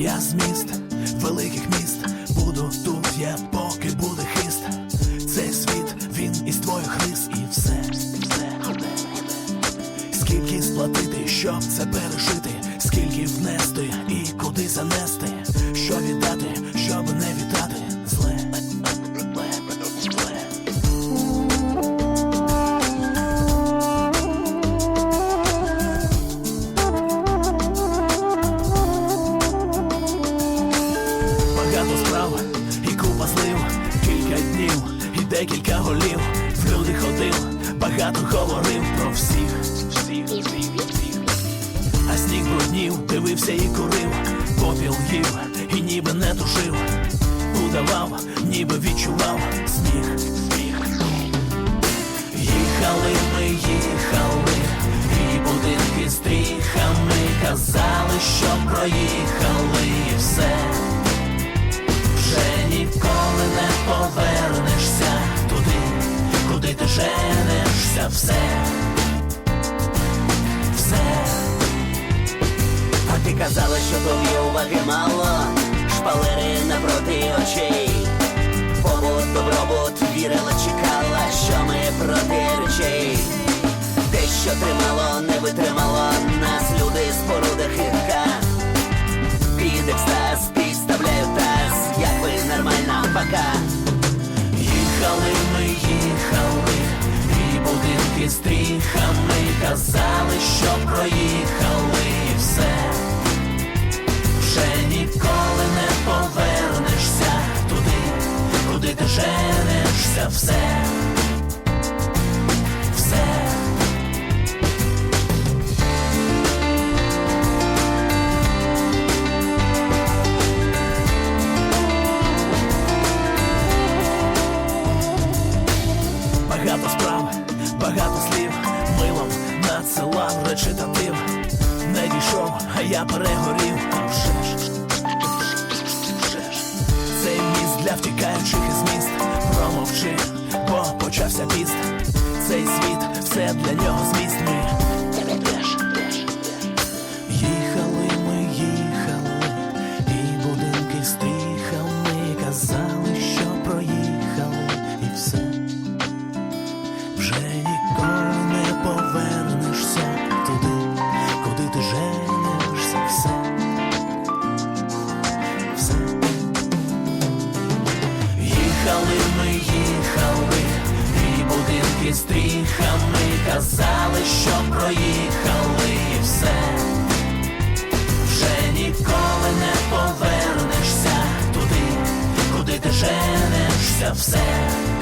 Я з міст, великих міст, буду тут, я поки буде хист. Цей світ, він із твоїх рис і все. Скільки сплатити, щоб це пережити, скільки внести і куди занести. Багато говорив про всіх, всіх, всіх, всіх. А сніг бруднів, дивився і курив, попіл їв і ніби не тужив, Удавав, ніби відчував сніг, сніг. Їхали ми, женешся, все, все. А ти казала, що тобі уваги мало, шпалери напроти очей. Побут, добробут, вірила, чекала, що ми проти речей. Те, що тримало, не витримало женешся, все. Все. Багато справ, багато слів, милом надсилав речитатив. Не дійшов, а я перегорів. А вже ж, вже ж. Цей міст для втікаючих із бо почався піст. Цей світ, все для нього зміст. Ми. Їхали ми, їхали, і будинки стріхами казали, що проїхали, і все. Вже ніколи не повернешся туди, куди ти женешся, все. Все. Їхали ми, їхали, будинки стріхами казали, що проїхали, і все. Вже ніколи не повернешся туди, куди ти женешся, все.